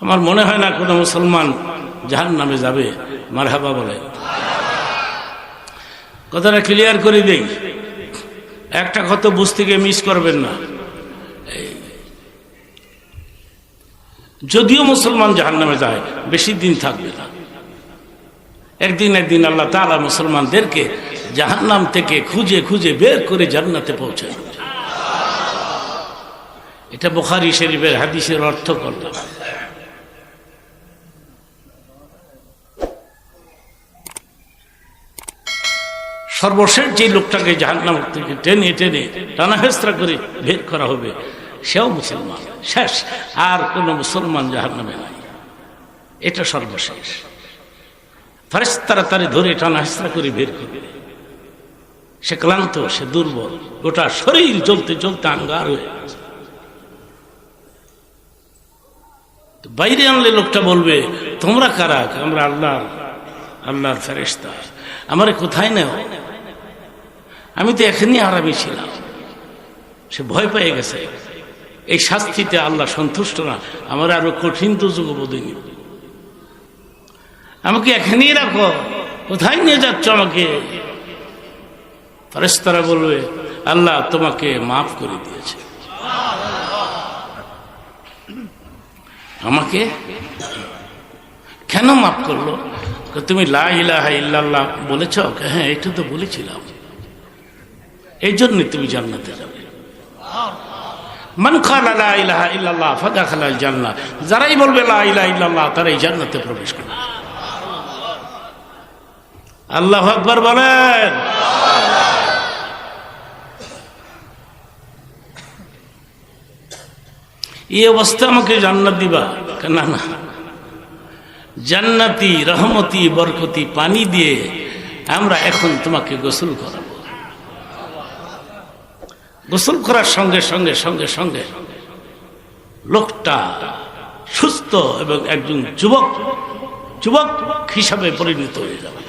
আমার মনে হয় না কোনো মুসলমান জাহান নামে যাবে, মারহাবা বলে। কথাটা ক্লিয়ার করে দেই। একটা কথা বুঝতে গিয়ে মিস করবেন না। যদিও মুসলমান জাহান নামে যায়, বেশি দিন থাকবে না। একদিন একদিন আল্লাহ তালা মুসলমানদেরকে জাহান্নাম থেকে খুঁজে খুঁজে বের করে জান্নাতে পৌঁছায় এটা বোখারি শরীফের হাদিসের অর্থ করলাম সর্বশেষ যে লোকটাকে জাহান্নাম থেকে টেনে টেনে টানা হেস্তা করে বের করা হবে, সেও মুসলমান। শেষ। আর কোনো মুসলমান জাহান্নামে নাই। এটা সর্বশেষ। ফেরেস্তারা তারে ধরে টানা হেস্তা করে বের করবে। সে ক্লান্ত, সে দুর্বল, গোটা শরীর চলতে চলতে আঙ্গার হয়ে। বাইরে আনলে লোকটা বলবে, তোমরা কারা? আমরা আল্লাহ আল্লাহর ফেরেস্তা আমারে কোথায় নেও? আমি তো এখানেই আরামে ছিলাম। সে ভয় পেয়ে গেছে। এই শাস্তিতে আল্লাহ সন্তুষ্ট না, আমার আরও কঠিন তো যুগবোধই আমাকে এখানেই রাখো, কোথায় নিয়ে যাচ্ছ আমাকে? ফরেস্তারা বলবে, আল্লাহ তোমাকে মাফ করে দিয়েছে। আমাকে কেন মাফ করল? তুমি লা ইলাহা ইল্লাল্লাহ বলেছ? হ্যাঁ এটা তো বলেছিলাম। এই জন্য তুমি জান্নাতে যাবে। মান খালা ইলাহা ইল্লাল্লাহ ফাদা খালাল যারাই বলবে তারাই জান্নাতে প্রবেশ করবে। আল্লাহ আকবার বলেন। এই অবস্থা আমাকে জান্নাত দিবা? না না। জান্নাতি, রহমতি, বরকতি, পানি দিয়ে আমরা এখন তোমাকে গোসল করাবো। গোসল করার সঙ্গে সঙ্গে সঙ্গে সঙ্গে লোকটা সুস্থ এবং একজন যুবক যুবক হিসাবে পরিণত হয়ে যাবে।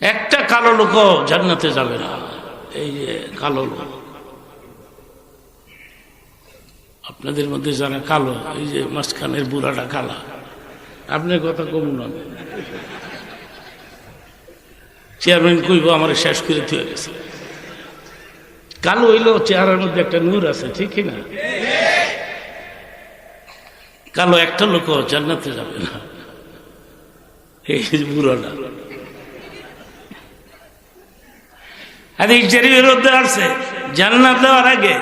একটা কালো লোক জান্নাতে যাবে না। এই যে কালো লোক। আপনাদের মধ্যে যারা কালো, এই যে মাঝখানের বুড়াটা কালা আপনার কথা কম নয় চেয়ারম্যান কইব, আমার শেষ করে থুয়ে গেছে। কালো হইলেও চেহারার মধ্যে একটা নূর আছে, ঠিক না? কালো একটা লোক জান্নাতে যাবে না। এই বুড়াটা এই শরীরের মধ্যে আছে জান্নাত দেওয়ার আগে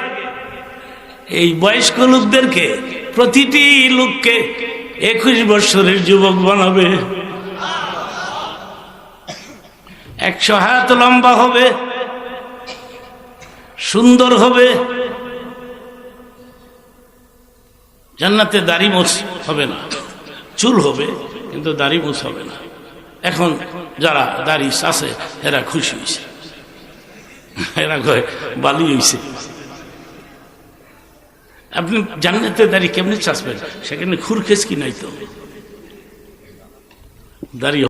এই বয়স্ক লোকদেরকে প্রতিটি লোককে একুশ বছরের যুবক বানাবে। একশো হাত লম্বা হবে, সুন্দর হবে, জান্নাতে দাড়ি মোছ হবে না, চুল হবে, কিন্তু দাড়ি মোছ হবে না। এখন যারা দাড়ি আছে এরা খুশি হয়েছে এরা কয়, বালি হয়েছে আপনি জান্নাতে দাঁড়িয়ে কেমনি চাষবেন সেখানে খুরখেস কি নাই তো? দাঁড়িয়ে